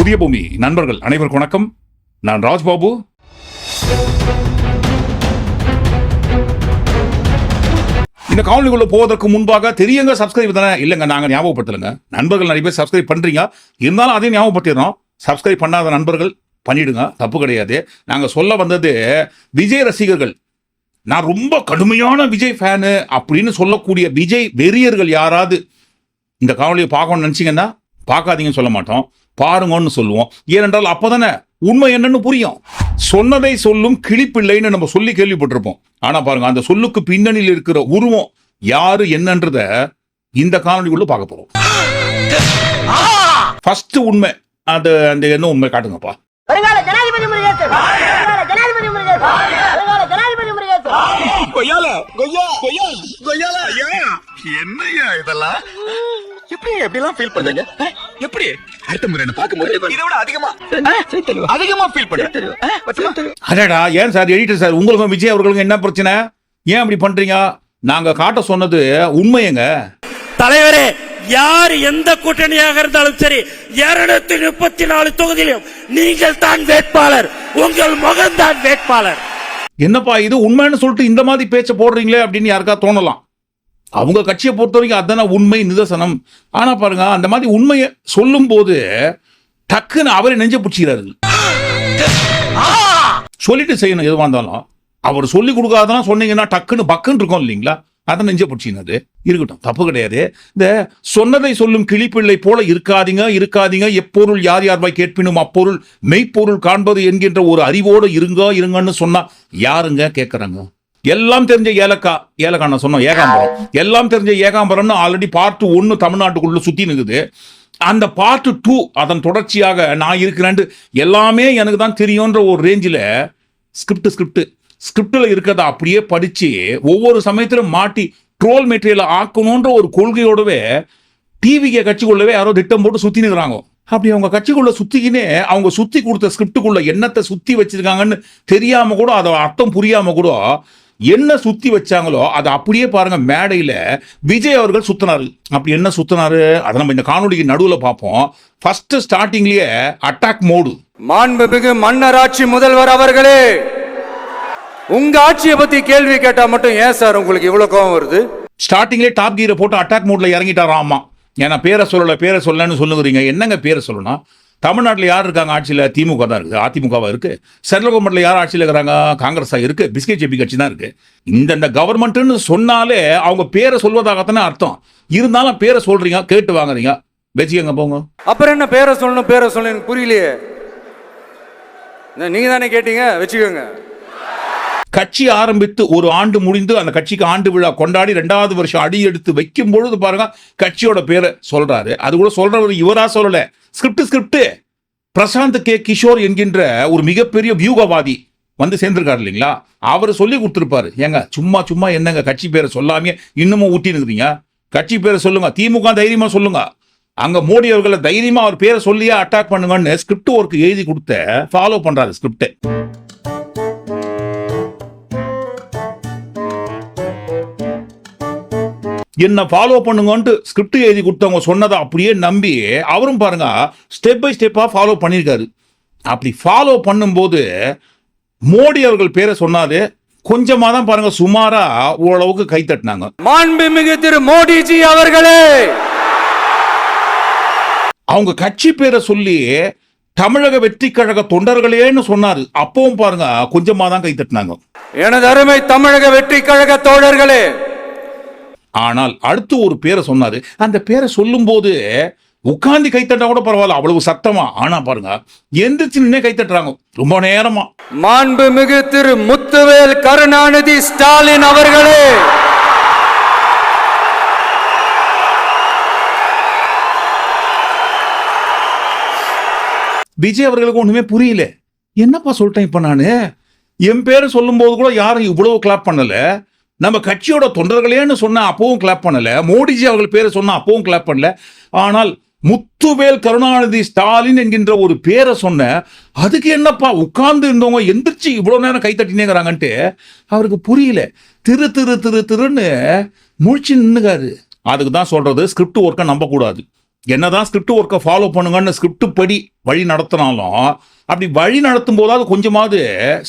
புதிய பூமி. நண்பர்கள் அனைவருக்கும் வணக்கம். நான் ராஜ்பாபு. இந்த காணொலிக்குள்ள போவதற்கு முன்பாக தெரியுங்க சப்ஸ்கிரைப் தானே? இல்லைங்க நாங்கள் ஞாபகப்படுத்தலைங்க. நண்பர்கள் நிறைய பேர் சப்ஸ்கிரைப் பண்றீங்க. இருந்தாலும் அதையும் ஞாபகப்படுத்திடுறோம். சப்ஸ்கிரைப் பண்ணாத நண்பர்கள் பண்ணிடுங்க. தப்பு கிடையாது. நாங்கள் சொல்ல வந்தது விஜய் ரசிகர்கள். நான் ரொம்ப கடுமையான விஜய் ஃபேனு அப்படின்னு சொல்லக்கூடிய விஜய் வெறியர்கள் யாராவது இந்த காணொலியை பார்க்கணும்னு நினச்சிங்கன்னா பார்க்காதீங்கன்னு சொல்ல மாட்டோம். பாருங்கன்னு சொல்லுவோம். ஏனென்றால் அப்பதானே உண்மை என்னன்னு புரியும். சொன்னதை சொல்லும் கிளிப்பிள்ளைன்னு நம்ம சொல்லி கேள்விப்பட்டிருப்போம். ஆனா பாருங்க அந்த சொல்லுக்கு பின்னணியில் இருக்கிற உருவம் யாரு என்னன்றத இந்த காணொலிக்குள்ள பார்க்க போறோம். ஃபர்ஸ்ட் உண்மை. அது அந்த என்ன உண்மை காட்டுங்கப்பா. கொய்யால கொய்யா கொய்யா கொய்யால ஏன் என்னய்யா இதெல்லாம்? எப்படி எப்படிலாம் ஃபீல் பண்றீங்க அஹ், எப்படி? அடுத்த முறை என்ன பார்க்கும்போது? இதை விட அதிகமா அதிகமா ஃபீல் பண்றேன்? அடடா ஏன் சார்? எடிட்டர் சார் உங்களுக்கும் விஜய் அவர்களுக்கும் என்ன பிரச்சனை? ஏன் அப்படி பண்றீங்க? நாங்க காட்ட சொன்னது உண்மையங்க. தலைவரே யார் எந்த கூட்டணியாக இருந்தாலும் சரி இருநூத்தி முப்பத்தி நாலு தொகுதியிலும் நீங்கள் தான் வேட்பாளர். உங்கள் முகம்தான் வேட்பாளர். என்னப்பா இது உண்மைன்னு சொல்லிட்டு இந்த மாதிரி பேச்சை போடுறீங்களே அப்படின்னு யாருக்கா தோணலாம்? அவங்க கட்சியை பொறுத்த வரைக்கும் அதான உண்மை நிதர்சனம். ஆனா பாருங்க அந்த மாதிரி உண்மையை சொல்லும் போது டக்குன்னு அவரை நெஞ்ச பிடிச்சிக்கிறாரு. சொல்லிட்டு செய்யணும் எதுவாக இருந்தாலும். அவர் சொல்லி கொடுக்காதெல்லாம் சொன்னீங்கன்னா டக்குன்னு பக்குன்னு இருக்கும் இல்லைங்களா? அதை நெஞ்ச பிடிச்சினது. இருக்கட்டும் தப்பு கிடையாது. இந்த சொன்னதை சொல்லும் கிளிப்பிள்ளை போல இருக்காதீங்க இருக்காதீங்க. எப்பொருள் யார் யார்வாய் கேட்பினும் அப்பொருள் மெய்ப்பொருள் காண்பது என்கின்ற ஒரு அறிவோடு இருங்க இருங்கன்னு சொன்னா யாருங்க கேட்கறாங்க எல்லாம் தெரிஞ்ச ஏலக்கா ஏலக்கா நான் சொன்னோம் ஏகாம்பரம். எல்லாம் தெரிஞ்ச ஏகாம்பரம்னு ஆல்ரெடி பார்ட் ஒன்னு தமிழ்நாட்டுக்குள்ள சுத்தி நிற்குது அந்த பார்ட் டூ அதன் தொடர்ச்சியாக நான் இருக்கிறேன்ட்டு எல்லாமே எனக்கு தான் தெரியுன்ற ஒரு ரேஞ்சில் ஸ்கிரிப்ட் ஸ்கிரிப்ட் ஸ்கிரிப்டில் இருக்கிறத அப்படியே படித்து ஒவ்வொரு சமயத்திலும் மாட்டி ட்ரோல் மெட்டீரியலை ஆக்கணுன்ற ஒரு கொள்கையோடவே டிவிக்கு கட்சிக்குள்ளவே யாரோ திட்டம் போட்டு சுற்றி நிற்கிறாங்க அப்படி அவங்க கட்சிக்குள்ள சுத்திக்கினே அவங்க சுத்தி கொடுத்த ஸ்கிரிப்டுக்குள்ள என்னத்தை சுத்தி வச்சிருக்காங்கன்னு தெரியாம கூட அதை அர்த்தம் புரியாம கூட என்ன சுத்தி வச்சாங்களோ அதை அப்படியே பாருங்க மேடையில விஜய் அவர்கள் சுத்தினாரு. அப்படி என்ன சுத்தினாரு? அதை நம்ம இந்த காணொலிக்கு நடுவில் பார்ப்போம். ஃபர்ஸ்ட் ஸ்டார்டிங்லயே அட்டாக் மோடு மாண்புமிகு மன்னராட்சி முதல்வர் அவர்களே உங்க ஆட்சியை பத்தி கேள்வி கேட்டா மட்டும் ஏன் சார் உங்களுக்கு இவ்வளவு கோவம் வருது? ஸ்டார்டிங்லேயே டாப் கீரை போட்டு அட்டாக் மோட்ல இறங்கிட்டாராம் ஆமா ஏன்னா பேரை சொல்லல பேரை சொல்லலன்னு சொல்லுங்கிறீங்க என்னங்க பேரை சொல்லணும்? தமிழ்நாட்டில் யார் இருக்காங்க ஆட்சியில்? திமுக தான் இருக்குது. அதிமுகவா இருக்கு. சென்ட்ரல் கவர்மெண்ட்ல யார் ஆட்சியில் இருக்கிறாங்க? காங்கிரஸா இருக்கு. பிஸ்கெட் ஜெபி கட்சி தான் இருக்கு. இந்த இந்த கவர்மெண்ட்னு சொன்னாலே அவங்க பேரை சொல்வதாகத்தானே அர்த்தம். இருந்தாலும் பேரை சொல்றீங்க கேட்டு வாங்குறீங்க. வச்சுக்கோங்க போங்க. அப்புறம் என்ன பேரை சொல்லணும் பேரை சொல்லணும் எனக்கு புரியலையே. நீங்க தானே கேட்டீங்க? வச்சுக்கோங்க. கட்சி ஆரம்பித்து ஒரு ஆண்டு முடிந்து அந்த கட்சிக்கு ஆண்டு விழா கொண்டாடி ரெண்டாவது வருஷம் அடி எடுத்து வைக்கும் பொழுது பாருங்க கட்சியோட பேரை சொல்றாரு. அது கூட சொல்றவர் இவரா சொல்லல. Script script Prashanth K. Kishore என்கின்ற ஒரு மிகப்பெரிய வியூகவாதி வந்து சேர்ந்திருக்காரு இல்லைங்களா? அவர் சொல்லி கொடுத்துருப்பாரு. ஏங்க சும்மா சும்மா என்னங்க கட்சி பேரை சொல்லாமே இன்னமும் ஊட்டி இருக்கிறீங்க? கட்சி பேரை சொல்லுங்க. திமுக தைரியமா சொல்லுங்க. அங்க மோடி அவர்களை தைரியமா அவர் பேரை சொல்லியே அட்டாக் பண்ணுங்கன்னு ஸ்கிரிப்ட் ஒர்க் எழுதி கொடுத்த ஃபாலோ பண்றாரு ஸ்கிரிப்ட் என்ன ஃபாலோ பண்ணுங்கன்ட்டு ஸ்கிரிப்ட் எழுதி கொடுத்தவங்க சொன்னதை அப்படியே நம்பி அவரும் பாருங்க ஸ்டெப் பை ஸ்டெப்பா ஃபாலோ பண்ணியிருக்காரு அப்படி ஃபாலோ பண்ணும்போது மோடி அவர்கள் பேரை சொன்னாரு கொஞ்சமா தான் பாருங்க சுமாரா ஓரளவுக்கு கை தட்டினாங்க. மாண்புமிகு திரு மோடிஜி அவர்களே! அவங்க கட்சி பேரை சொல்லி தமிழக வெற்றி கழக தொண்டர்களேன்னு சொன்னாரு. அப்பவும் பாருங்க கொஞ்சமா தான் கை தட்டினாங்க. எனது அருமை தமிழக வெற்றி கழக தோழர்களே ஆனால் அடுத்து ஒரு பேரை சொன்னாரு. அந்த பேரை சொல்லும்போது உட்கார்ந்து கைத்தட்டா கூட பரவாயில்ல அவ்வளவு சத்தமா? ஆனா பாருங்க எந்திரிச்சு நின்னே கைத்தட்டுறாங்க ரொம்ப நேரமா. மாண்புமிகு திரு முத்துவேல் கருணாநிதி ஸ்டாலின் அவர்களே! விஜய் அவர்களுக்கு ஒண்ணுமே புரியல. என்னப்பா சொல்லிட்டேன் இப்ப நானு? என் பேரை சொல்லும்போது கூட யாரும் இவ்வளவு கிளாப் பண்ணல. நம்ம கட்சியோட தொண்டர்களேன்னு சொன்ன அப்பவும் கிளாப் பண்ணல. மோடிஜி அவர்கள் பேரை சொன்ன அப்பவும் கிளாப் பண்ணல. ஆனால் முத்துவேல் கருணாநிதி ஸ்டாலின் என்கின்ற ஒரு பேரை சொன்ன அதுக்கு என்னப்பா உட்கார்ந்து இருந்தவங்க எந்திரிச்சு இவ்வளவு நேரம் கைத்தட்டினேங்கிறாங்கன்ட்டு அவருக்கு புரியல. திரு திரு திரு திருன்னு முழிச்சு நின்னுகாரு அதுக்கு தான் சொல்றது ஸ்கிரிப்ட் ஒர்க்கை நம்பக்கூடாது. என்னதான் ஸ்கிரிப்ட் ஒர்க்கை ஃபாலோ பண்ணுங்கன்னு ஸ்கிரிப்ட் படி வழி நடத்தினாலும் அப்படி வழி நடத்தும் போதாவது கொஞ்சமாவது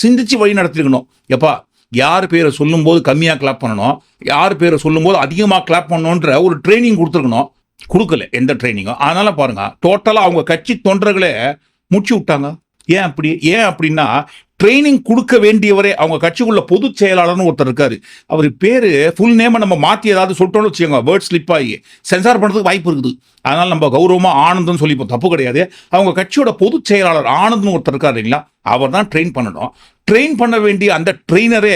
சிந்திச்சு வழி நடத்திருக்கணும். எப்பா யார் பேரை சொல்லும்போது கம்மியாக கிளாப் பண்ணணும்? யார் பேரை சொல்லும்போது அதிகமாக கிளாப் பண்ணணுன்ற ஒரு ட்ரைனிங் கொடுத்துருக்கணும். கொடுக்கல எந்த ட்ரைனிங்கும் அதனால் பாருங்கள் டோட்டலாக அவங்க கட்சி தொண்டர்களே முடிச்சு விட்டாங்க. ஏன் அப்படி ஏன் அப்படின்னா ட்ரைனிங் கொடுக்க வேண்டியவரே அவங்க கட்சிக்குள்ள பொதுச் செயலாளர்னு ஒருத்தர் இருக்காரு. அவர் பேர் ஃபுல் நேமை நம்ம மாற்றி ஏதாவது சொல்லிட்டோம்னு வச்சுக்கோங்க. வேர்ட் ஸ்லிப் ஆகி. சென்சார் பண்ணுறதுக்கு வாய்ப்பு இருக்குது. அதனால் நம்ம கௌரவமாக ஆனந்தம்னு சொல்லிப்போம் தப்பு கிடையாது. அவங்க கட்சியோட பொதுச் செயலாளர் ஆனந்த்னு ஒருத்தர் இருக்கார் இல்லைங்களா? அவர் தான் ட்ரெயின் பண்ணணும். ட்ரெயின் பண்ண வேண்டிய அந்த ட்ரெயினரே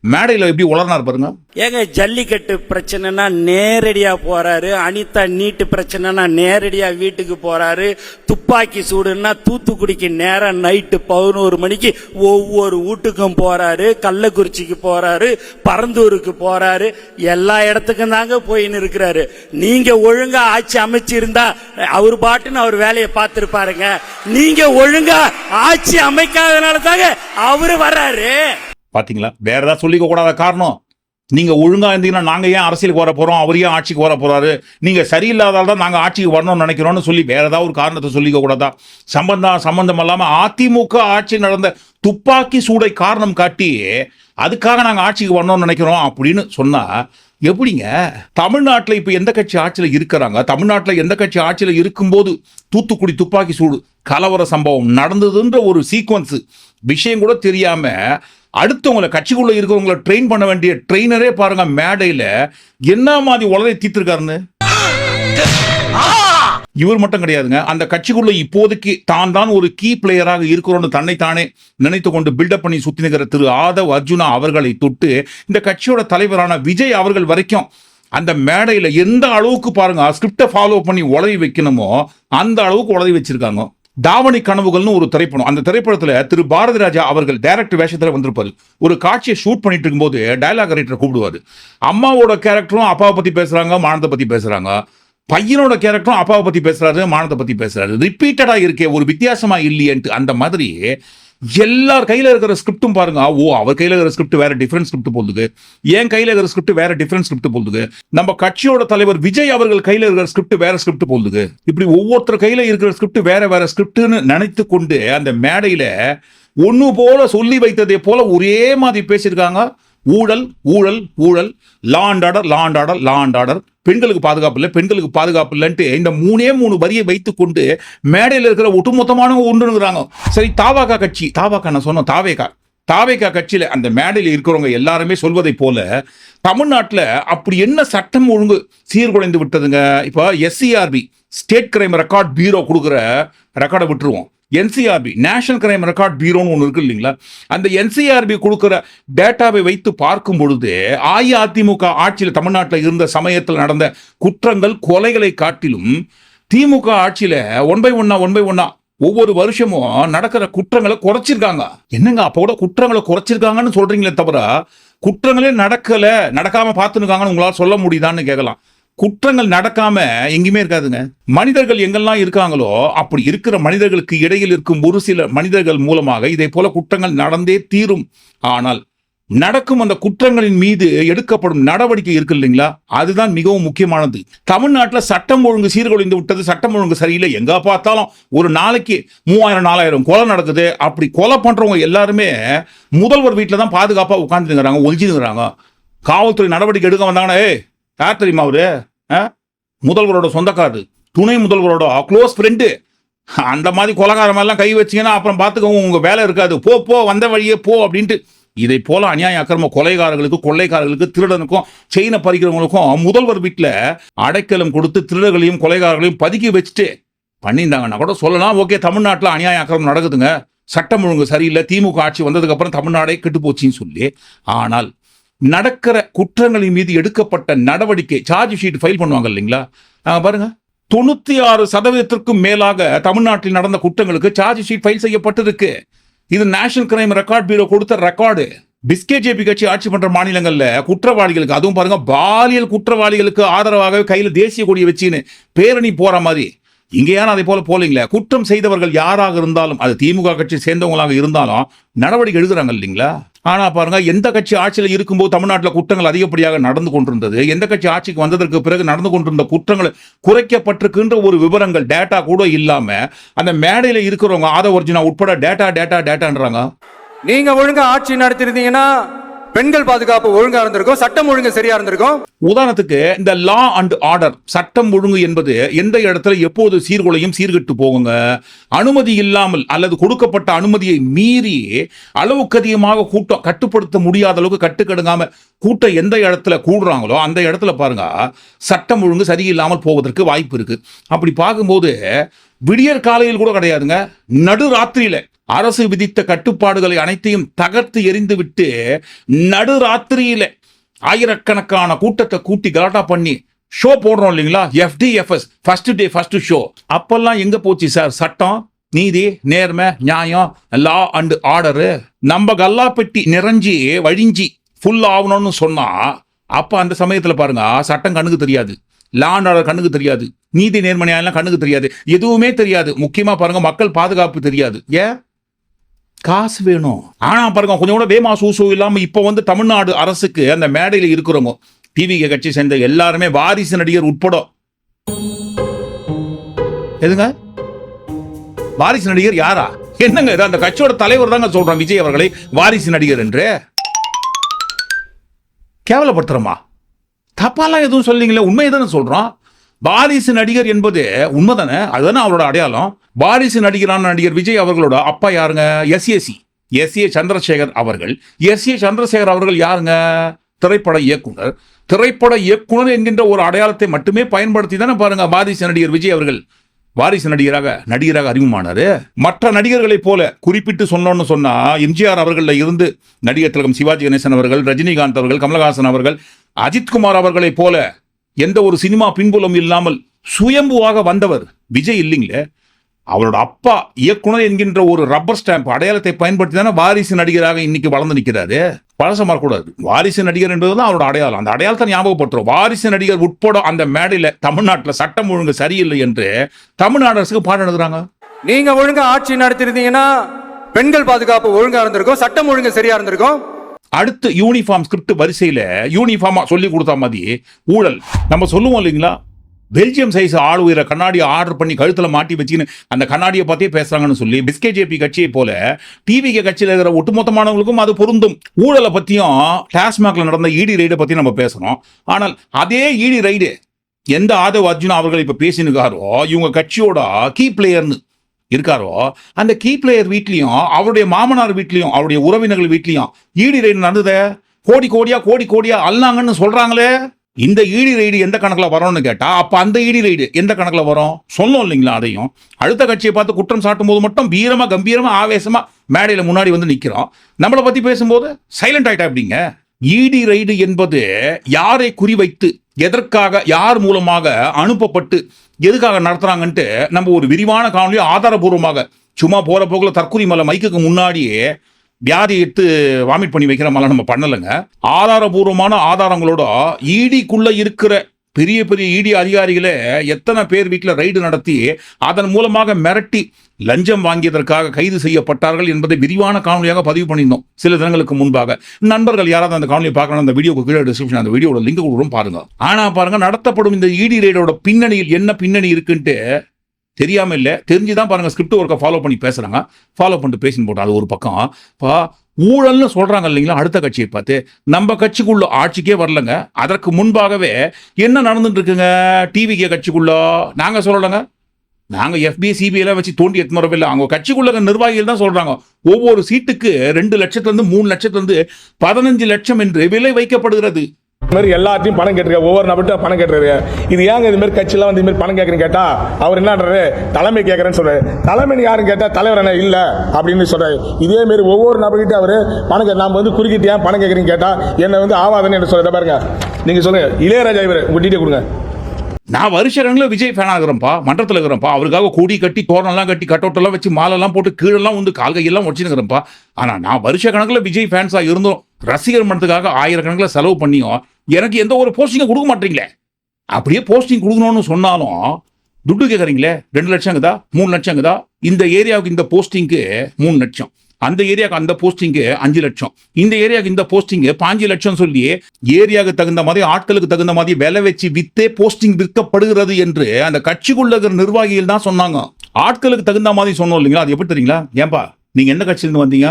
மேடையில் எப்படி உளர்னார் பாருங்க. ஏங்க ஜல்லிக்கட்டு பிரச்சனைனா நேரடியாக போறாரு. அனிதா நீட்டு பிரச்சனைனா நேரடியாக வீட்டுக்கு போறாரு. துப்பாக்கி சூடுன்னா தூத்துக்குடிக்கு நேரம் நைட்டு பதினோரு மணிக்கு ஒவ்வொரு வீட்டுக்கும் போறாரு கள்ளக்குறிச்சிக்கு போறாரு பரந்தூருக்கு போறாரு எல்லா இடத்துக்கும் தாங்க போயின்னு இருக்கிறாரு நீங்க ஒழுங்கா ஆட்சி அமைச்சிருந்தா அவர் பாட்டுன்னு அவர் வேலையை பார்த்திருப்பாருங்க. நீங்க ஒழுங்கா ஆட்சி அமைக்காதனால தாங்க அவரு வர்றாரு. பாத்தீங்களா? வேற ஏதாவது சொல்லிக்க கூடாத காரணம்? நீங்க ஒழுங்கா இருந்தீங்கன்னா நாங்க ஏன் அரசியலுக்கு வர போறோம்? அவர் ஏன் ஆட்சிக்கு வர போறாரு? நீங்க சரியில்லாதால் தான் நாங்க ஆட்சிக்கு வரணும்னு நினைக்கிறோம்னு சொல்லி வேற ஏதாவது ஒரு காரணத்தை சொல்லிக்க கூடாதா? சம்பந்தம் சம்பந்தம் இல்லாம அதிமுக ஆட்சி நடந்த துப்பாக்கி சூடை காரணம் காட்டி அதுக்காக நாங்கள் ஆட்சிக்கு வரணும்னு நினைக்கிறோம் அப்படின்னு சொன்னால் எப்படிங்க? தமிழ்நாட்டில் இப்போ எந்த கட்சி ஆட்சியில் இருக்கிறாங்க? தமிழ்நாட்டில் எந்த கட்சி ஆட்சியில் இருக்கும்போது தூத்துக்குடி துப்பாக்கி சூடு கலவர சம்பவம் நடந்ததுன்ற ஒரு சீக்வன்ஸு விஷயம் கூட தெரியாமல் அடுத்தவங்களை கட்சிக்குள்ளே இருக்கிறவங்கள ட்ரெயின் பண்ண வேண்டிய ட்ரெயினரே பாருங்க மேடையில் என்ன மாதிரி உலகை தீர்த்திருக்காருன்னு? இவர் மட்டும் கிடையாதுங்க. அந்த கட்சிக்குள்ள இப்போதைக்கு தான் தான் ஒரு கீ பிளேயராக இருக்கிறோம்னு தன்னைத்தானே நினைத்து கொண்டு பில்டப் பண்ணி சுத்தி நிற்கிற திரு ஆதவ் அர்ஜுனா அவர்களை தொட்டு இந்த கட்சியோட தலைவரான விஜய் அவர்கள் வரைக்கும் அந்த மேடையில் எந்த அளவுக்கு பாருங்க ஸ்கிரிப்டை ஃபாலோ பண்ணி உளவி வைக்கணுமோ அந்த அளவுக்கு உளவி வச்சிருக்காங்க. தாவணி கனவுகள்னு ஒரு திரைப்படம். அந்த திரைப்படத்தில் திரு பாரதி ராஜா அவர்கள் டைரக்டர் வேஷத்தில் வந்திருப்பார். ஒரு காட்சியை ஷூட் பண்ணிட்டு இருக்கும்போது டைலாக் ரைட்டரை கூப்பிடுவாரு. அம்மாவோட கேரக்டரும் அப்பாவை பற்றி பேசுகிறாங்க மானத்தை பற்றி பேசுகிறாங்க பையனோட கேரக்டரும் அப்பாவை பற்றி பேசுகிறாரு மானத்தை பற்றி பேசுகிறாரு ரிப்பீட்டடாக இருக்கே ஒரு வித்தியாசமா இல்லையன்ட்டு அந்த மாதிரி எல்லார் கையில் இருக்கிற ஸ்கிரிப்டும் பாருங்க. ஓ அவர் கையில் இருக்கிற ஸ்கிரிப்ட் வேற டிஃப்ரெண்ட் ஸ்கிரிப்ட் போகுது என் கையில் இருக்கிற ஸ்கிரிப்ட் வேற டிஃப்ரெண்ட் ஸ்கிரிப்ட் போகுது நம்ம கட்சியோட தலைவர் விஜய் அவர்கள் கையில் இருக்கிற ஸ்கிரிப்ட் வேற ஸ்கிரிப்ட் போகுது இப்படி ஒவ்வொருத்தர் கையில் இருக்கிற ஸ்கிரிப்ட் வேற வேற ஸ்கிரிப்ட்னு நினைத்து கொண்டு அந்த மேடையில் ஒன்று போல சொல்லி வைத்ததை போல ஒரே மாதிரி பேசியிருக்காங்க. ஊழல் ஊழல் ஊழல் law and order law and order law and order பெண்களுக்கு பாதுகாப்பு இல்லை பெண்களுக்கு பாதுகாப்பு இல்லைன்ட்டு இந்த மூணே மூணு வரியை வைத்துக்கொண்டு மேடையில் இருக்கிற ஒட்டுமொத்தமானவங்க ஒன்றுங்கிறாங்க. சரி தாவாக்கா கட்சி தாவாக்கா நான் சொன்னோம் தாவேக்கா தாவேக்கா கட்சியில் அந்த மேடையில் இருக்கிறவங்க எல்லாருமே சொல்வதை போல தமிழ்நாட்டில் அப்படி என்ன சட்டம் ஒழுங்கு சீர்குலைந்து விட்டதுங்க? இப்போ SCRB state crime record bureau கொடுக்குற ரெக்கார்டை விட்டுருவோம். என்சிஆர்பி நேஷனல் கிரைம் ரெக்கார்ட் பியூரோன்னு ஒன்று இருக்கு இல்லைங்களா? அந்த என்சிஆர்பி கொடுக்குற டேட்டாவை வைத்து பார்க்கும் பொழுது அஇஅதிமுக ஆட்சியில் தமிழ்நாட்டில் இருந்த சமயத்தில் நடந்த குற்றங்கள் கொலைகளை காட்டிலும் திமுக ஆட்சியில் ஒன் பை ஒன்னா ஒன் பை ஒன்னா ஒவ்வொரு வருஷமும் நடக்கிற குற்றங்களை குறைச்சிருக்காங்க. என்னங்க அப்போ கூட குற்றங்களை குறைச்சிருக்காங்கன்னு சொல்றீங்களே தவிர குற்றங்களே நடக்கல நடக்காம பார்த்துருக்காங்கன்னு உங்களால் சொல்ல முடியுதான்னு கேட்கலாம். குற்றங்கள் நடக்காம எங்கேயுமே இருக்காதுங்க. மனிதர்கள் எங்கெல்லாம் இருக்காங்களோ அப்படி இருக்கிற மனிதர்களுக்கு இடையில் இருக்கும் ஒரு சில மனிதர்கள் மூலமாக இதை போல குற்றங்கள் நடந்தே தீரும். ஆனால் நடக்கும் அந்த குற்றங்களின் மீது எடுக்கப்படும் நடவடிக்கை இருக்கு இல்லைங்களா? அதுதான் மிகவும் முக்கியமானது. தமிழ்நாட்டில் சட்டம் ஒழுங்கு சீர்குலைந்து விட்டது சட்டம் ஒழுங்கு சரியில்லை. எங்க பார்த்தாலும் ஒரு நாளைக்கு மூவாயிரம் நாலாயிரம் கொலை நடக்குது. அப்படி கொலை பண்றவங்க எல்லாருமே முதல்வர் வீட்டில் தான் பாதுகாப்பாக உட்காந்துருங்கிறாங்க ஒழிஞ்சுங்கிறாங்க காவல்துறை நடவடிக்கை எடுக்க வந்தாங்கன்னா ஏ யார் தெரியுமா அவரு? முதல்வரோட சொந்தக்காரு துணை முதல்வரோட க்ளோஸ் ஃப்ரெண்டு அந்த மாதிரி கொலகாரமெல்லாம் கை வச்சீங்கன்னா அப்புறம் பார்த்துக்கோங்க உங்கள் வேலை இருக்காது. போ போ வந்த வழியே போ அப்படின்ட்டு. இதை போல அநியாய அக்கிரம கொலைகாரர்களுக்கு கொள்ளைக்காரர்களுக்கு திருடனுக்கும் செயினை பறிக்கிறவங்களுக்கும் முதல்வர் வீட்டில் அடைக்கலம் கொடுத்து திருடர்களையும் கொலைகாரர்களையும் பதுக்கி வச்சுட்டு பண்ணியிருந்தாங்கன்னா கூட சொல்லலாம். ஓகே தமிழ்நாட்டில் அநியாய அக்கிரமம் நடக்குதுங்க. சட்டம் ஒழுங்கு சரியில்லை. திமுக ஆட்சி வந்ததுக்கப்புறம் தமிழ்நாடே கெட்டு போச்சுன்னு சொல்லி. ஆனால் நடக்கிற குற்றங்களின் மீது எடுக்கப்பட்ட நடவடிக்கை சார்ஜ் ஷீட் ஃபைல் பண்ணுவாங்க இல்லைங்களா? பாருங்க. தொண்ணூத்தி ஆறு சதவீதத்திற்கும் மேலாக தமிழ்நாட்டில் நடந்த குற்றங்களுக்கு சார்ஜ் ஷீட் ஃபைல் செய்யப்பட்டிருக்கு. இது நேஷனல் கிரைம் ரெக்கார்ட் பீரோ கொடுத்த ரெக்கார்டு பிஸ்கே ஜேபி கட்சி ஆட்சி பண்ற மாநிலங்கள்ல குற்றவாளிகளுக்கு அதுவும் பாருங்க பாலியல் குற்றவாளிகளுக்கு ஆதரவாக கையில் தேசிய கொடியை வச்சுன்னு பேரணி போற மாதிரி. இங்கேயான யாரும் போல போலீங்களே. குற்றம் செய்தவர்கள் யாராக இருந்தாலும் அது திமுக கட்சி சேர்ந்தவங்களாக இருந்தாலும் நடவடிக்கை எடுக்கிறாங்க இல்லைங்களா? ஆனால் பாருங்க எந்த கட்சி ஆட்சியில் இருக்கும்போது தமிழ்நாட்டில் குற்றங்கள் அதிகப்படியாக நடந்து கொண்டிருந்தது? எந்த கட்சி ஆட்சிக்கு வந்ததற்கு பிறகு நடந்து கொண்டிருந்த குற்றங்கள் குறைக்கப்பட்டிருக்குன்ற ஒரு விவரங்கள் டேட்டா கூட இல்லாமல் அந்த மேடையில் இருக்கிறவங்க ஆதவர்ஜுனா உட்பட டேட்டா டேட்டா டேட்டான்றாங்க நீங்கள் ஒழுங்காக ஆட்சி நடத்திருந்தீங்கன்னா பெண்கள் பாதுகாப்பு ஒழுங்கா இருந்திருக்கும் சட்டம் ஒழுங்கு சரியா இருந்திருக்கும். உதாரணத்துக்கு இந்த லா அண்ட் ஆர்டர் சட்டம் ஒழுங்கு என்பது எந்த இடத்துல எப்போது சீர்குலையும் சீர்கட்டு போகுங்க? அனுமதி இல்லாமல் அல்லது கொடுக்கப்பட்ட அனுமதியை மீறி அளவுக்கு அதிகமாக கூட்டம் கட்டுப்படுத்த முடியாத அளவுக்கு கட்டுக்கடுங்காம கூட்டம் எந்த இடத்துல கூடுறாங்களோ அந்த இடத்துல பாருங்க சட்டம் ஒழுங்கு சரியில்லாமல் போவதற்கு வாய்ப்பு இருக்கு. அப்படி பார்க்கும்போது விடியற் காலையில் கூட கிடையாதுங்க. நடு ராத்திரியில அரசு விதித்த கட்டுப்பாடுகளை அனைத்தையும் தகர்த்து எரிந்துவிட்டு நடு ராத்திரியில ஆயிரக்கணக்கான கூட்டத்தை கூட்டி கலாட்டா பண்ணி ஷோ போடுறோம் இல்லைங்களா? FDFS first day first show அப்பெல்லாம் எங்க போச்சு சார் சட்டம் நீதி நேர்மை நியாயம் லா அண்ட் ஆர்டரு நம்ம கல்லா பெட்டி நிறைஞ்சி வழிஞ்சி ஃபுல் ஆகணும்னு சொன்னா அப்ப அந்த சமயத்துல பாருங்க சட்டம் கண்ணுக்கு தெரியாது. லா அண்ட் ஆர்டர் கண்ணுக்கு தெரியாது. நீதி நேர்மை கண்ணுக்கு தெரியாது. எதுவுமே தெரியாது. முக்கியமா பாருங்க மக்கள் பாதுகாப்பு தெரியாது. ஏன்? காசு வேணும். ஆனா பாருங்க கொஞ்சம் கூட வேமா சூசு இல்லாம இப்ப வந்து தமிழ்நாடு அரசுக்கு அந்த மேடையில் இருக்கிறவங்க டிவிகே கட்சி சேர்ந்த எல்லாருமே வாரிசு நடிகர் உட்பட. எதுங்க? வாரிசு நடிகர் யாரா? என்னங்க இது? அந்த கட்சியோட தலைவர் தாங்க சொல்றான் விஜய் அவர்களை வாரிசு நடிகர் என்று. கேவலப்படுத்துறோமா? தப்பாலாம் எதுவும் சொல்லீங்களே உண்மையை தானே சொல்றோம் வாரிசு நடிகர் என்பது உண்மைதானே? அதுதானே அவரோட அடையாளம். வாரிசு நடிகரான நடிகர் விஜய் அவர்களோட அப்பா யாருங்க? எஸ்ஏசி எஸ் ஏ சந்திரசேகர் அவர்கள். எஸ் ஏ சந்திரசேகர் அவர்கள் யாருங்க? திரைப்பட இயக்குனர். திரைப்பட இயக்குனர் என்கின்ற ஒரு அடையாளத்தை மட்டுமே பயன்படுத்தி தானே பாருங்க வாரிசு நடிகர் விஜய் அவர்கள். வாரிசு நடிகராக நடிகராக அறிமுகமானாரு. மற்ற நடிகர்களைப் போல குறிப்பிட்டு சொன்னோன்னு சொன்னா எம்ஜிஆர் அவர்களில் இருந்து நடிகர் திலகம் சிவாஜி கணேசன் அவர்கள் ரஜினிகாந்த் அவர்கள் கமலஹாசன் அவர்கள் அஜித்குமார் அவர்களைப் போல எந்த ஒரு சினிமா பின்புலம் இல்லாமல் சுயம்புவாக வந்தவர் விஜய் இல்லைங்களே? அவரோட அப்பா இயக்குனர் என்கின்ற ஒரு ரப்பர் ஸ்டாம்ப் அடையாளத்தை பயன்படுத்தி தானே வாரிசு நடிகராக இன்னைக்கு வளர்ந்து நிற்கிறாரு? பழசமா கூடாது வாரிசு நடிகர் என்பதுதான் அவரோட அடையாளம். அந்த அடையாளத்தை ஞாபகப்படுத்துறோம். வாரிசு நடிகர் உட்பட அந்த மேடையில தமிழ்நாட்டில் சட்டம் ஒழுங்கு சரியில்லை என்று தமிழ்நாடு அரசுக்கு பாடம் எழுதுறாங்க. நீங்க ஒழுங்கா ஆட்சி நடத்திருந்தீங்கன்னா பெண்கள் பாதுகாப்பு ஒழுங்கா இருந்திருக்கும் சட்டம் ஒழுங்கு சரியா இருந்திருக்கும். அடுத்து யூனிஃபார்ம் ஸ்கிரிப்ட் வரிசையில யூனிஃபார்மா சொல்லி கொடுத்த மாதிரி ஊழல். நம்ம சொல்லுவோம் இல்லைங்களா? பெல்ஜியம் சைஸ் ஆள் உயிரை கண்ணாடியை ஆர்டர் பண்ணி கழுத்தில் மாட்டி வச்சுன்னு அந்த கண்ணாடியை பார்த்தே பேசுகிறாங்கன்னு சொல்லி பிஸ்கேஜேபி கட்சியை போல டிவிகே கட்சியில் இருக்கிற ஒட்டுமொத்தமானவங்களுக்கும் அது பொருந்தும். ஊழலை பற்றியும் டாஸ்மாகில் நடந்த இடி ரைடை பற்றி நம்ம பேசுகிறோம் ஆனால் அதே இடி ரைடு எந்த ஆதவ் அர்ஜுனா அவர்கள் இப்போ பேசினுக்காரோ இவங்க கட்சியோட கீ பிளேயர்னு இருக்காரோ அந்த கீ பிளேயர் வீட்லேயும் அவருடைய மாமனார் வீட்லேயும் அவருடைய உறவினர்கள் வீட்லேயும் ஈடி ரைடு நடந்ததே? கோடி கோடியா கோடி கோடியா அல்லாங்கன்னு சொல்கிறாங்களே இந்த ஈடி ரைடு எந்த கணக்கில் வரும்னு கேட்டால் அப்போ அந்த ஈடி ரைடு எந்த கணக்கில் வரும்? சொன்னோம் இல்லைங்களா அதையும். அடுத்த கட்சியை பார்த்து குற்றம் சாட்டும் போது மட்டும் வீரமாக கம்பீரமாக ஆவேசமாக மேடையில் முன்னாடி வந்து நிற்கிறோம் நம்மளை பற்றி பேசும்போது சைலண்ட் ஆகிட்டா அப்படிங்க ஈடி ரைடு என்பது யாரை குறிவைத்து எதற்காக யார் மூலமாக அனுப்பப்பட்டு எதுக்காக நடத்துறாங்கன்ட்டு நம்ம ஒரு விரிவான காணொலியை ஆதாரபூர்வமாக சும்மா போகிற போக்கில் தற்கொலை மலை மைக்குக்கு முன்னாடியே வியாதி எடுத்து வாமிட் பண்ணி வைக்கிற மாதிரிலாம் நம்ம பண்ணலைங்க. ஆதாரபூர்வமான ஆதாரங்களோட ஈடிக்குள்ளே இருக்கிற பெரிய பெரிய இடி அதிகாரிகளே எத்தனை பேர் வீட்டில் ரைடு நடத்தி அதன் மூலமாக மிரட்டி லஞ்சம் வாங்கியதற்காக கைது செய்யப்பட்டார்கள் என்பதை விரிவான காணொலியாக பதிவு பண்ணியிருந்தோம் சில தினங்களுக்கு முன்பாக. நண்பர்கள் யாராவது அந்த காணொலியை பார்க்கணும் அந்த வீடியோக்கு கீழே டிஸ்கிரிப்ஷன் அந்த வீடியோட லிங்க் கொடுக்கும் பாருங்க. ஆனால் பாருங்க நடத்தப்படும் இந்த இடி ரைடோட பின்னணியில் என்ன பின்னணி இருக்குன்ட்டு தெரியாமல் இல்லை தெரிஞ்சுதான் பாருங்க ஸ்கிரிப்ட் ஒர்க்கை ஃபாலோ பண்ணி பேசுறாங்க. ஃபாலோ பண்ணிட்டு பேசின்னு போட்டோம் அது ஒரு பக்கம். இப்போ ஊழல்னு சொல்றாங்க இல்லைங்களா அடுத்த கட்சியை பார்த்து. நம்ம கட்சிக்குள்ள ஆட்சிக்கே வரலங்க. அதற்கு முன்பாகவே என்ன நடந்துட்டு இருக்குங்க டிவிகே கட்சிக்குள்ள? நாங்க சொல்லலைங்க. நாங்க எஃபிஐ சிபிஐலாம் வச்சு தோண்டி எத்தனை இல்லை. அவங்க கட்சிக்குள்ள நிர்வாகிகள் தான் சொல்றாங்க. ஒவ்வொரு சீட்டுக்கு ரெண்டு லட்சத்துலேருந்து மூணு லட்சத்துலேருந்து பதினஞ்சு லட்சம் என்று விலை வைக்கப்படுகிறது. இந்த மாதிரி எல்லாத்தையும் பணம் கேட்டிருக்க ஒவ்வொரு நபர்கிட்ட பணம் கேட்டிருக்காரு இது ஏங்க இது மாதிரி கட்சியெல்லாம் வந்து இதுமாரி பணம் கேட்குறேன் கேட்டால் அவர் என்னன்றாரு தலைமை கேட்குறேன்னு சொல்கிறார் தலைமைன்னு யாரும் கேட்டால் தலைவர் என்ன இல்லை அப்படின்னு சொல்கிறார் இதேமாரி ஒவ்வொரு நபர்கிட்ட அவர் பணம் கே நாம் வந்து குறுக்கிட்டு ஏன் பணம் கேட்குறீங்கன்னு கேட்டால் என்னை வந்து ஆவாதுன்னு என்ன சொல்கிறத பாருங்க. நீங்கள் சொல்லுங்கள் இளையராஜா இவர் உங்கள் டீட்டெயில் கொடுங்க. நான் வருஷ கணக்கில் விஜய் ஃபேனாக இருக்கிறேன்ப்பா மன்றத்தில் இருக்கிறேன்ப்பா. அவருக்காக கொடி கட்டி தோரணம்லாம் கட்டி கட்டவுட்டெல்லாம் வச்சு மாலெல்லாம் போட்டு கீழெல்லாம் வந்து கால் கையெல்லாம் ஆனால் நான் வருஷ கணக்கில் விஜய் ஃபேன்ஸாக இருந்தோம். ரசிகர் மன்றத்துக்காக ஆயிரக்கணக்கில் செலவு பண்ணியும் எனக்கு எந்த ஒரு போஸ்டிங்கை கொடுக்க மாட்டீங்களே. அப்படியே போஸ்டிங் கொடுக்கணும்னு சொன்னாலும் துட்டு கேட்குறீங்களே ரெண்டு லட்சம் இருக்குதா? மூணு லட்சம் இருக்குதா? இந்த ஏரியாவுக்கு இந்த போஸ்டிங்க்கு மூணு லட்சம். அந்த ஏரியாவுக்கு அந்த போஸ்டிங்கு அஞ்சு லட்சம். இந்த ஏரியாவுக்கு இந்த போஸ்டிங்கு பாஞ்சு லட்சம் சொல்லி ஏரியாவுக்கு தகுந்த மாதிரி ஆட்களுக்கு தகுந்த மாதிரி விலை வச்சு வித்தே போஸ்டிங் விற்கப்படுகிறது என்று அந்த கட்சிக்குள்ள இருக்கிற நிர்வாகிகள் தான் சொன்னாங்க. ஆட்களுக்கு தகுந்த மாதிரி சொன்னோம் இல்லைங்களா? அது எப்படி தெரியுங்களா? ஏன்பா நீங்க எந்த கட்சியிலிருந்து வந்தீங்க?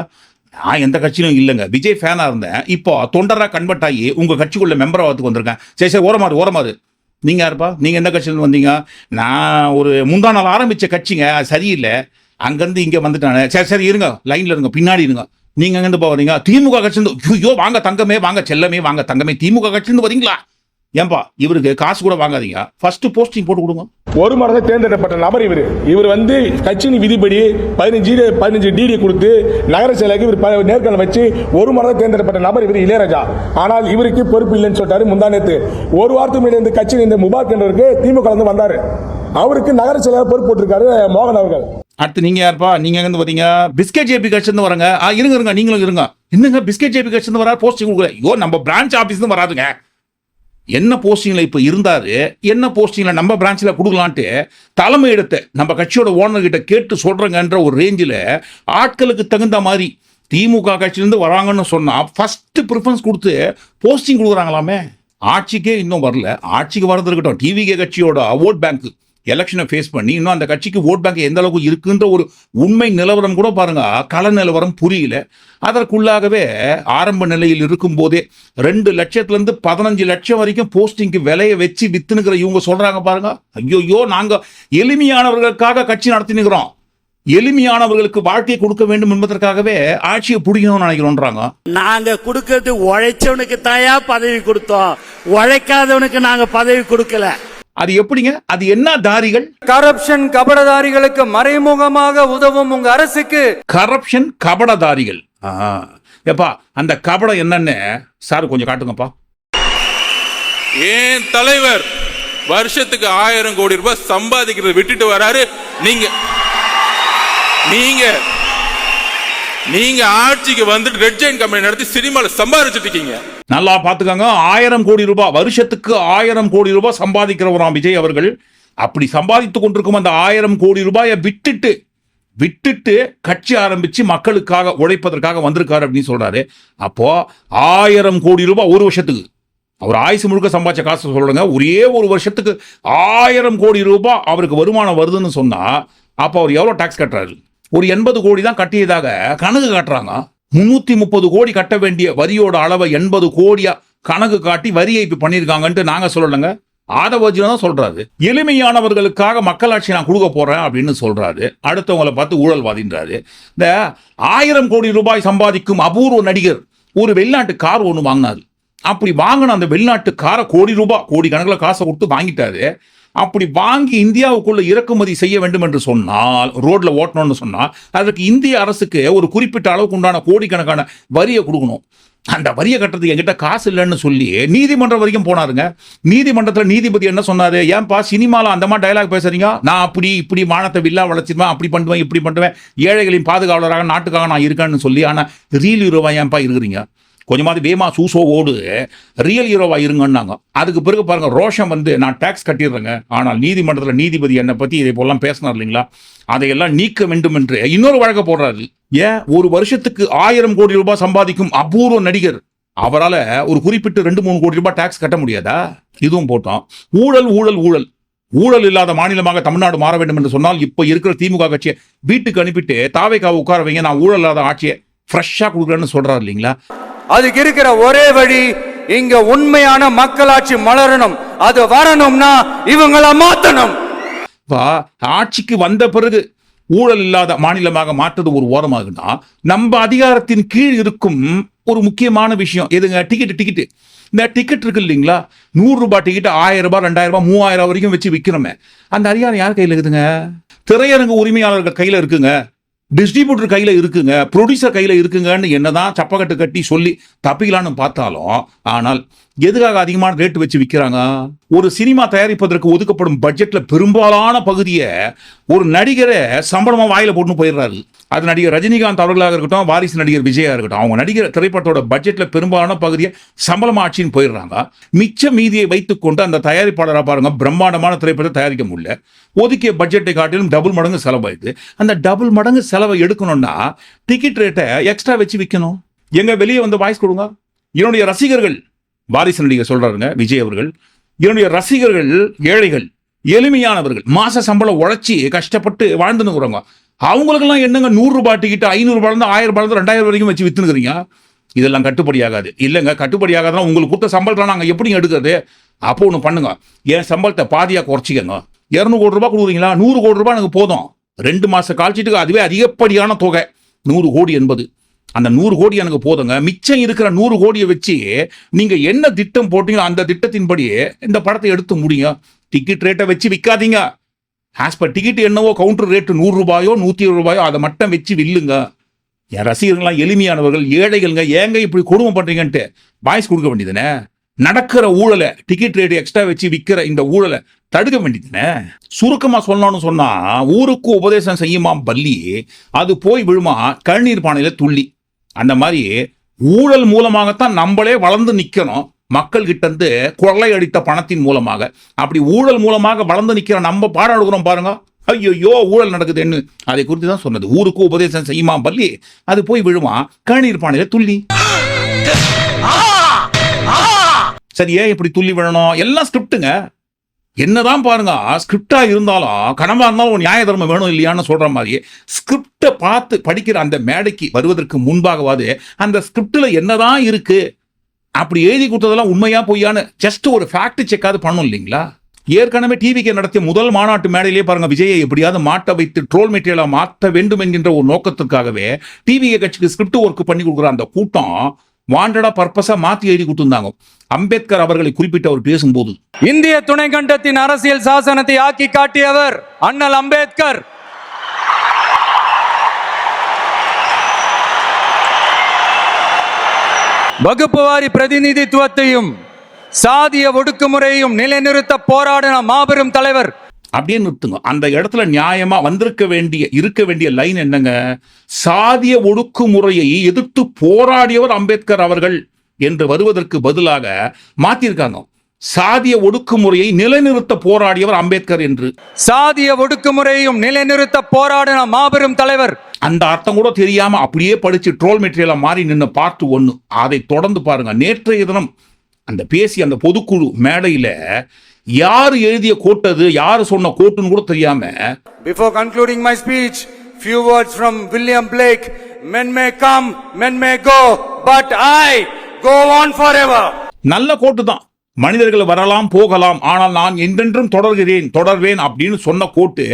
நான் எந்த கட்சியிலும் இல்லைங்க. விஜய் ஃபேனாக இருந்தேன். இப்போ தொண்டராக கன்வெர்ட் ஆகி உங்கள் கட்சிக்குள்ள மெம்பராக ஆகிறதுக்கு வந்திருக்கேன். சரி சரி ஓரமாறு ஓரமாறு. நீங்கள் யாருப்பா? நீங்கள் எந்த கட்சியிலேருந்து வந்தீங்க? நான் ஒரு முந்தா நாள் ஆரம்பித்த கட்சிங்க. அது சரியில்லை. அங்கேருந்து இங்கே வந்துட்டானே. சரி சரி இருங்க. லைனில் இருங்க. பின்னாடி இருங்க. நீங்கள் அங்கேருந்து போகிறீங்க திமுக கட்சியிருந்து ஐயோ வாங்க தங்கமே வாங்க செல்லமே வாங்க தங்கமே. திமுக கட்சியிருந்து வரீங்களா? ஏன்பா இவருக்கு காசு கூட வாங்காதீங்க. ஃபர்ஸ்ட் போஸ்டிங் போட்டு கொடுங்க. ஒரு மரத்தை தேர்ந்தெடுக்கப்பட்ட நபர் இவர். இவர் வந்து கட்சியின் விதிப்படி பதினஞ்சு பதினஞ்சு டிடி கொடுத்து நகர செயலாளருக்கு இவர் ப- நேர்காணல் வச்சு ஒரு மரத்தை தேர்ந்தெடுக்கப்பட்ட நபர் இவர் இளையராஜா. ஆனால் இவருக்கு பொறுப்பு இல்லைன்னு சொல்லிட்டாரு முந்தானத்து ஒரு வாரத்துக்கு முன்னாடி இந்த கட்சியின் இந்த முபாக் என்றவருக்கு திமுக வந்து வந்தாரு. அவருக்கு நகர செயலாளர் பொறுப்பு போட்டிருக்காரு மோகன் அவர்கள். அடுத்து நீங்க யாருப்பா? நீங்க எங்கேருந்து வரீங்க பிஸ்கெட் ஜேபி கட்சியிருந்து வரங்க ஆ இருங்க இருங்க நீங்களும் இருங்க. என்னங்க பிஸ்கெட் ஜேபி கட்சியிருந்து வரா போஸ்டிங் கொடுக்கல. ஐயோ நம்ம பிரான்ச் ஆஃபீஸ் வராதுங்க. என்ன போஸ்டிங்ல இப்ப இருந்தாரு? என்ன போஸ்டிங்ல நம்ம பிரான்ச்ல கொடுக்கலான்ட்டு தலைமை எடுத்து நம்ம கட்சியோட ஓனர் கிட்ட கேட்டு சொல்றேங்கன்ற ஒரு ரேஞ்சில் ஆட்களுக்கு தகுந்த மாதிரி திமுக கட்சியிலேருந்து வராங்கன்னு சொன்னால் ஃபஸ்ட்டு ப்ரிஃபரன்ஸ் கொடுத்து போஸ்டிங் கொடுக்குறாங்களாமே? ஆட்சிக்கே இன்னும் வரல. ஆட்சிக்கு வரது இருக்கட்டும். டிவிகே கட்சியோட ஓட் பேங்க்கு எலெக்ஷனை ஃபேஸ் பண்ணி இன்னும் அந்த கட்சிக்கு ஓட் பேங்க் எந்த அளவுக்கு இருக்குன்ற ஒரு உண்மை நிலவரம் கூட பாருங்க. கள நிலவரம் புரியல. அதற்குள்ளாகவே ஆரம்ப நிலையில் இருக்கும் போதே ரெண்டு லட்சத்துலேருந்து பதினஞ்சு லட்சம் வரைக்கும் போஸ்டிங்க்கு விலையை வச்சு வித்துனுக்கிற இவங்க சொல்கிறாங்க பாருங்க. ஐயோயோ நாங்கள் எளிமையானவர்களுக்காக கட்சி நடத்தினுக்கிறோம் எளிமையானவர்களுக்கு வாழ்க்கையை கொடுக்க வேண்டும் என்பதற்காகவே ஆட்சியை பிடிக்கணும்னு நினைக்கிறோன்றாங்க. நாங்க கொடுக்கறது உழைச்சவனுக்கு தாயா பதவி கொடுத்தோம். உழைக்காதவனுக்கு நாங்க பதவி கொடுக்கல. அது எப்படிங்க? அது என்ன தாரிகள்? கரப்ஷன் கபடதாரிகளுக்கு மறைமுகமாக உதவும் உங்க அரசுக்கு. கரப்ஷன் கபடதாரிகள். எப்பா அந்த கபடம் என்னன்னு சார் கொஞ்சம் காட்டுங்கப்பா. ஏன் தலைவர் வருஷத்துக்கு ஆயிரம் கோடி ரூபாய் சம்பாதிக்கிறத விட்டுட்டு வராரு? நீங்க நீங்க நீங்க ஆட்சிக்கு வந்துட்டு ரெட் ஜெயின் கம்பெனி நடத்தி சினிமால சம்பாதிச்சிட்டு இருக்கீங்க. நல்லா பார்த்துக்கோங்க. ஆயிரம் கோடி ரூபாய் வருஷத்துக்கு ஆயிரம் கோடி ரூபாய் சம்பாதிக்கிறவராம் விஜய் அவர்கள் அப்படி சம்பாதித்து கொண்டிருக்கும் அந்த ஆயிரம் கோடி ரூபாயை விட்டுட்டு விட்டுட்டு கட்சி ஆரம்பிச்சு மக்களுக்காக உழைப்பதற்காக வந்திருக்காரு அப்படின்னு சொல்றாரு. அப்போ ஆயிரம் கோடி ரூபாய் ஒரு வருஷத்துக்கு. அவர் ஆயுசு முழுக்க சம்பாதிச்ச காசு சொல்றேங்க ஒரே ஒரு வருஷத்துக்கு ஆயிரம் கோடி ரூபாய் அவருக்கு வருமானம் வருதுன்னு சொன்னா அப்போ அவர் எவ்வளோ டாக்ஸ் கட்டுறாரு? ஒரு எண்பது கோடி தான் கட்டியதாக கணக்கு காட்டுறாங்க. முன்னூத்தி முப்பது கோடி கட்ட வேண்டிய வரியோட அளவை எண்பது கோடியா கணக்கு காட்டி வரி ஏய்ப்பு பண்ணியிருக்காங்கன்ட்டு நாங்க சொல்லலைங்க. ஆதவஜி தான் சொல்றாரு. எளிமையானவர்களுக்காக மக்களாட்சி நான் கொடுக்க போறேன் அப்படின்னு சொல்றாரு. அடுத்தவங்களை பார்த்து ஊழல்வாதின்றாரு. இந்த ஆயிரம் கோடி ரூபாய் சம்பாதிக்கும் அபூர்வ நடிகர் ஒரு வெளிநாட்டு கார் ஒன்று வாங்கினாரு. அப்படி வாங்கின அந்த வெளிநாட்டு காரை கோடி ரூபாய் கோடி கணக்கில் காசை கொடுத்து வாங்கிட்டாரு. அப்படி வாங்கி இந்தியாவுக்குள்ள இறக்குமதி செய்ய வேண்டும் என்று சொன்னால் ரோட்ல ஓட்டணும்னு சொன்னால் அதற்கு இந்திய அரசுக்கு ஒரு குறிப்பிட்ட அளவுக்கு உண்டான கோடிக்கணக்கான வரியை கொடுக்கணும். அந்த வரியை கட்டுறதுக்கு என்கிட்ட காசு இல்லைன்னு சொல்லி நீதிமன்றம் வரைக்கும் போனாருங்க. நீதிமன்றத்தில் நீதிபதி என்ன சொன்னாரு? ஏன்பா சினிமால அந்த மாதிரி டைலாக் பேசுறீங்க? நான் அப்படி இப்படி மானத்தை வில்லா வளர்ச்சிருவேன் அப்படி பண்ணுவேன் இப்படி பண்ணுவேன். ஏழைகளின் பாதுகாவலராக நாட்டுக்காக நான் இருக்கேன்னு சொல்லி ஆனால் ரீல் ஹீரோவா ஏன்பா இருக்கிறீங்க? கொஞ்சமாவது வேமா சூசோவோடு ரியல் ஹீரோவாக இருங்கன்னாங்க. அதுக்கு பிறகு பாருங்க ரோஷம் வந்து நான் டேக்ஸ் கட்டிடுறேங்க. ஆனால் நீதிமன்றத்தில் நீதிபதி என்னை பற்றி இதை போலாம் பேசினார் இல்லைங்களா? அதையெல்லாம் நீக்க வேண்டும் என்று. இன்னொரு வழக்க போடுறாரு. ஏன்? ஒரு வருஷத்துக்கு ஆயிரம் கோடி ரூபாய் சம்பாதிக்கும் அபூர்வ நடிகர். அவரால் ஒரு குறிப்பிட்டு ரெண்டு மூணு கோடி ரூபாய் டேக்ஸ் கட்ட முடியாதா? இதுவும் போட்டோம். ஊழல் ஊழல் ஊழல். ஊழல் இல்லாத மாநிலமாக தமிழ்நாடு மாற வேண்டும் என்று சொன்னால் இப்போ இருக்கிற திமுக கட்சியை வீட்டுக்கு அனுப்பிட்டு தாவைக்காவை உட்கார வைங்க நான் ஊழல் இல்லாத ஆட்சியை ஃப்ரெஷ்ஷாக கொடுக்குறேன்னு சொல்கிறார் இல்லைங்களா? அதுக்கு இருக்கிற ஒரே வழி இங்க உண்மையான மக்களாட்சி மலரணும். அது வரணும்னா இவங்கள மாத்தணும். ஆட்சிக்கு வந்த பிறகு ஊழல் இல்லாத மாநிலமாக மாற்றது ஒரு ஓரமாகுன்னா நம்ம அதிகாரத்தின் கீழ் இருக்கும் ஒரு முக்கியமான விஷயம். எதுங்க? டிக்கெட் டிக்கெட் இந்த டிக்கெட் இருக்கு இல்லைங்களா? நூறு ரூபாய் டிக்கெட் ஆயிரம் ரூபாய் ரெண்டாயிரம் ரூபாய் மூவாயிரம் வரைக்கும் வச்சு விற்கிறோமே அந்த அதிகாரம் யார் கையில் இருக்குதுங்க? திரையரங்கு உரிமையாளர்கள் கையில் இருக்குங்க. டிஸ்ட்ரிபியூட்டர் கையில் இருக்குங்க ப்ரொடியூசர் கையில் இருக்குங்கன்னு என்னதான் சப்பக்கட்டு கட்டி சொல்லி தப்பிக்கலான்னு பார்த்தாலும் ஆனால் எதுக்காக அதிகமான ரேட் வச்சு விற்கிறாங்க ஒரு சினிமா தயாரிப்பதற்கு ஒதுக்கப்படும் பட்ஜெட்ல பெரும்பாலான பகுதியை ஒரு நடிகரை சம்பளமா வாயில போட்டுன்னு போயிடுறாரு. அது நடிகர் ரஜினிகாந்த் அவர்களாக இருக்கட்டும் வாரிசு நடிகர் விஜயா இருக்கட்டும் அவங்க நடிகர் திரைப்படத்தோட பட்ஜெட்ல பெரும்பாலான பகுதியை சம்பளம் ஆட்சின்னு போயிடுறாங்க. மிச்ச மீதியை வைத்துக்கொண்டு அந்த தயாரிப்பாளராக பாருங்க பிரம்மாண்டமான திரைப்படத்தை தயாரிக்க முடியல. ஒதுக்கிய பட்ஜெட்டை காட்டிலும் டபுள் மடங்கு செலவாயிடுது. அந்த டபுள் மடங்கு செலவை எடுக்கணும்னா டிக்கெட் ரேட்டை எக்ஸ்ட்ரா வச்சு விற்கணும் எங்க வெளியே வந்து வாய்ஸ் கொடுங்க. என்னுடைய ரசிகர்கள் வாரிசு நடிகர் சொல்றாருங்க விஜய் அவர்கள். என்னுடைய ரசிகர்கள் ஏழைகள் எளிமையானவர்கள் மாச சம்பளம் உழைச்சி கஷ்டப்பட்டு வாழ்ந்துனுக்குறவங்க அவங்களுக்கெல்லாம் என்னங்க நூறு ரூபாய் டிக்கெட் ஐநூறு ஆயிரம் ரூபாயிலிருந்து ரெண்டாயிரம் வரைக்கும் வச்சு வித்துனுக்குறீங்க இதெல்லாம் கட்டுப்படி ஆகாது இல்லைங்க கட்டுப்படி ஆகாதான் உங்களுக்கு கொடுத்த சம்பளத்தை நாங்கள் எப்படி எடுக்கிறது? அப்போ ஒன்று பண்ணுங்க. என் சம்பளத்தை பாதியாக குறைச்சிக்கங்க. இரநூறு கோடி ரூபாய் கொடுக்குறீங்களா? நூறு கோடி ரூபாய் எனக்கு போதும். ரெண்டு மாதம் கால்ச்சீட்டுக்கு அதுவே அதிகப்படியான தொகை. நூறு கோடி என்பது. அந்த நூறு கோடி எனக்கு போதுங்க. மிச்சம் இருக்கிற நூறு கோடியை வச்சு நீங்க என்ன திட்டம் போட்டீங்களோ அந்த திட்டத்தின்படி இந்த படத்தை எடுத்து முடியும் டிக்கெட் ரேட்டை வச்சு விற்காதீங்க ஆஸ் பர் டிக்கெட் என்னவோ கவுண்டர் ரேட்டு நூறு ரூபாயோ நூற்றி இருபது ரூபாயோ அதை மட்டும் வச்சு வில்லுங்க. என் ரசிகர்கள்லாம் எளிமையானவர்கள் ஏழைகள்ங்க. ஏங்க இப்படி கொடுமை பண்றீங்கன்ட்டு பாய்ஸ் கொடுக்க வேண்டியதுனே? நடக்கிற ஊழலை டிக்கெட் ரேட் எக்ஸ்ட்ரா வச்சு விற்கிற இந்த ஊழலை தடுக்க வேண்டியதுனே? சுருக்கமாக சொல்லணும்னு சொன்னால் ஊருக்கு உபதேசம் செய்யுமாம் பள்ளி அது போய் விழுமா கழுநீர் பானையில் துள்ளி. அந்த மாதிரி ஊழல் மூலமாகத்தான் நம்மளே வளர்ந்து நிக்கணும். மக்கள் கிட்ட இருந்து கொள்ளை அடித்த பணத்தின் மூலமாக. அப்படி ஊழல் மூலமாக வளர்ந்து நிக்கிற நம்ம பாடம் எடுக்கிறோம் பாருங்க. ஐயோ ஊழல் நடக்குதுன்னு. அதை குறித்து தான் சொன்னது. ஊருக்கு உபதேசம் செய்யுமா பள்ளி அது போய் விழுமா? கழுநீர் பானையில துள்ளி. சரி ஏன் இப்படி துள்ளி விழணும்? எல்லாம் ஸ்கிரிப்டுங்க என்னதான் பாருங்க ஸ்கிரிப்டா இருந்தாலும் கனவா இருந்தாலும் ஒரு நியாய தர்மம் வேணும் இல்லையான்னு சொல்ற மாதிரி ஸ்கிரிப்டை பார்த்து படிக்கிற அந்த மேடைக்கு வருவதற்கு முன்பாகவாது அந்த ஸ்கிரிப்டில் என்னதான் இருக்கு அப்படி எழுதி கொடுத்ததெல்லாம் உண்மையா பொய்யான்னு ஜஸ்ட் ஒரு ஃபேக்ட் செக்காவது பண்ணும் இல்லைங்களா? ஏற்கனவே டிவிக்கு நடத்திய முதல் மாநாட்டு மேடையிலே பாருங்க விஜயை எப்படியாவது மாட்ட வைத்து ட்ரோல் மெட்டீரியலா மாற்ற வேண்டும் என்கின்ற ஒரு நோக்கத்துக்காகவே டிவிகே கட்சிக்கு ஸ்கிரிப்ட் ஒர்க் பண்ணி கொடுக்குற அந்த கூட்டம் வாண்டடா பர்பஸா மாத்தி எழுதி கொடுத்திருந்தாங்க. அம்பேத்கர் அவர்களை குறிப்பிட்டு அவர் பேசும்போது இந்திய துணை கண்டத்தின் அரசியல் சாசனத்தை ஆக்கி காட்டியவர் அண்ணல் அம்பேத்கர். வகுப்புவாரி பிரதிநிதித்துவத்தையும் சாதிய ஒடுக்குமுறையும் நிலைநிறுத்த போராடின மாபெரும் தலைவர் அப்படியே நிறுத்துங்க. அந்த இடத்துல நியாயமா வந்திருக்க வேண்டிய இருக்க வேண்டிய லைன் என்னங்க? சாதிய ஒடுக்குமுறையை எதிர்த்து போராடியவர் அம்பேத்கர் அவர்கள் என்று வருவதற்கு பதிலாக மாத்திருக்காங்க. சாதிய ஒடுக்குமுறையை நிலைநிறுத்த போராடியவர் அம்பேத்கர் என்று. சாதிய ஒடுக்குமுறையையும் நிலைநிறுத்த போராடின மாபெரும் தலைவர். அந்த அர்த்தம் கூட தெரியாம அப்படியே படிச்சு ட்ரோல் மெட்டீரியலா மாறி நின்று பார்ட் ஒன்னு அதை தொடர்ந்து பாருங்க. நேற்றைய தினம் அந்த பேசி அந்த பொதுக்குழு மேடையில யார் எழுதிய கோட்டது யார் சொன்ன கோட்டுன்னு கூட தெரியாம. Before concluding my speech, few words from William Blake. Men may come, men may go, but I go on forever. நல்ல கோட்டு தான். மனிதர்கள் வரலாம் போகலாம் ஆனால் நான் என்றென்றும் தொடர்கிறேன் தொடர்வேன் அப்படின்னு சொன்ன கோட்டு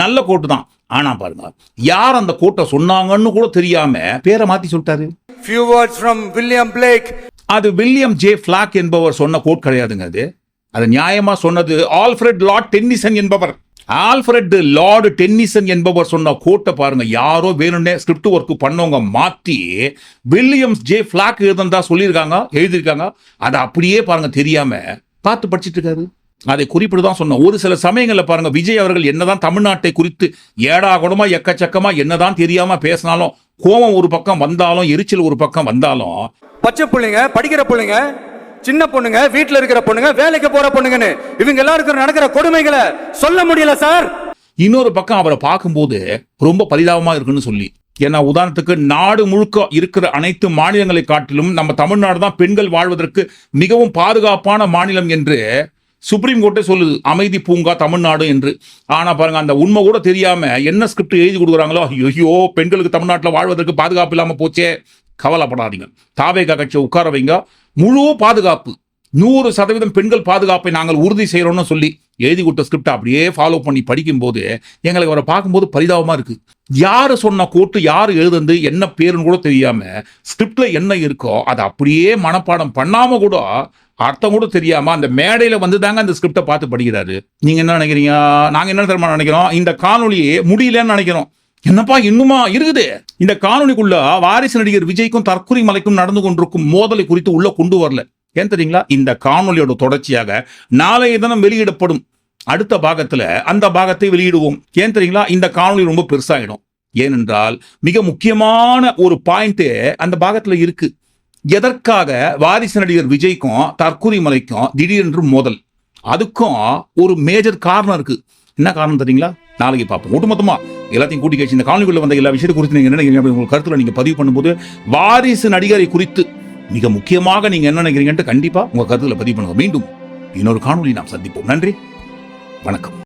நல்ல கோட்டு தான். ஆனா பாருங்க யார் அந்த கோட்டை சொன்னாங்கன்னு கூட தெரியாம பேரை மாத்தி சொல்லிட்டாரு. Few words from William Blake. அது வில்லியம் ஜே ஃபிளாக் என்பவர் சொன்ன கோட் கிடையாதுங்க அது. அது நியாயமா சொன்னது ஆல்ஃபிரட் லார்ட் டென்னிசன் என்பவர். ஆல்ஃபிரட் லார்டு டென்னிசன் என்பவர் சொன்ன கோட்டை பாருங்க யாரோ வேணும்னே ஸ்கிரிப்ட் ஒர்க் பண்ணவங்க மாற்றி வில்லியம்ஸ் ஜே ஃபிளாக் எழுதந்தா சொல்லியிருக்காங்க எழுதியிருக்காங்க. அதை அப்படியே பாருங்க தெரியாம பார்த்து படிச்சுட்டு இருக்காரு. அதை குறிப்பிட்டு தான் சொன்னோம். ஒரு சில சமயங்களில் பாருங்க விஜய் அவர்கள் என்னதான் தமிழ்நாட்டை குறித்து ஏடா குடமா எக்கச்சக்கமா என்னதான் தெரியாம பேசினாலும் கோபம் ஒரு பக்கம் வந்தாலும் எரிச்சல் ஒரு பக்கம் வந்தாலும் பச்சை பிள்ளைங்க படிக்கிற பிள்ளைங்க சின்ன பொண்ணுங்க வீட்டில் இருக்கிற பொண்ணுங்க வேலைக்கு போற பொண்ணுங்கன்னு இவங்க எல்லாருக்கும் நடக்கிற கொடுமைகளை சொல்ல முடியல சார். இன்னொரு பக்கம் அவரை பார்க்கும்போது ரொம்ப பரிதாபமா இருக்குன்னு சொல்லி ஏன்னா உதாரணத்துக்கு நாடு முழுக்க இருக்கிற அனைத்து மாநிலங்களை காட்டிலும் நம்ம தமிழ்நாடு தான் பெண்கள் வாழ்வதற்கு மிகவும் பாதுகாப்பான மாநிலம் என்று சுப்ரீம் கோர்ட்டே சொல்லுது அமைதி பூங்கா தமிழ்நாடு என்று. ஆனால் பாருங்க அந்த உண்மை கூட தெரியாம என்ன ஸ்கிரிப்ட் எழுதி கொடுக்குறாங்களோ ஐயோ பெண்களுக்கு தமிழ்நாட்டில் வாழ்வதற்கு பாதுகாப்பு இல்லாமல் போச்சே. கவலைப்படாதீங்க. தாவேகா கட்சியை உட்கார வைங்க. முழு பாதுகாப்பு நூறு சதவீதம் பெண்கள் பாதுகாப்பை நாங்கள் உறுதி செய்கிறோம்னு சொல்லி எழுதி கொடுத்த ஸ்கிரிப்டை அப்படியே ஃபாலோ பண்ணி படிக்கும்போது எங்களுக்கு அவரை பார்க்கும்போது பரிதாபமாக இருக்குது யார் சொன்ன கோட்டு யார் எழுதுந்து என்ன பேருன்னு கூட தெரியாமல் ஸ்கிரிப்டில் என்ன இருக்கோ அதை அப்படியே மனப்பாடம் பண்ணாமல் கூட அர்த்தம் கூட தெரியாமல் அந்த மேடையில் வந்து தாங்க அந்த ஸ்கிரிப்டை பார்த்து படிக்கிறாரு. நீங்கள் என்ன நினைக்கிறீங்க? நாங்கள் என்ன தெரியுமா நினைக்கிறோம்? இந்த காணொலியே முடியலன்னு நினைக்கிறோம். என்னப்பா இன்னுமா? இருக்குது. இந்த காணொலிக்குள்ள வாரிசு நடிகர் விஜய்க்கும் தற்கொலை மலைக்கும் நடந்து கொண்டிருக்கும் மோதலை குறித்து உள்ள கொண்டு வரல. ஏன் தெரியுங்களா? இந்த காணொலியோட தொடர்ச்சியாக நாளைய தினம் வெளியிடப்படும் அடுத்த பாகத்துல அந்த பாகத்தை வெளியிடுவோம். ஏன் தெரியுங்களா? இந்த காணொலி ரொம்ப பெருசாயிடும். ஏனென்றால் மிக முக்கியமான ஒரு பாயிண்ட் அந்த பாகத்துல இருக்கு. எதற்காக வாரிசு நடிகர் விஜய்க்கும் தற்கொலை மலைக்கும் திடீரென்று மோதல்? அதுக்கும் ஒரு மேஜர் காரணம் இருக்கு. என்ன காரணம் தெரியுங்களா? நாளைக்கு பார்ப்போம். ஒட்டுமொத்தமா எல்லாத்தையும் கூட்டி கழிச்சு இந்த காலனிக்குள்ள வந்த எல்லா விஷயத்தை குறித்து நீங்க என்ன நினைக்கிறீங்க? உங்கள் கருத்துல நீங்க பதிவு பண்ணும்போது வாரிசு நடிகரை குறித்து மிக முக்கியமாக நீங்க என்ன நினைக்கிறீங்கன்ட்டு கண்டிப்பா உங்க கருத்துல பதிவு பண்ணுங்க. மீண்டும் இன்னொரு காணொலி நாம் சந்திப்போம். நன்றி. வணக்கம்.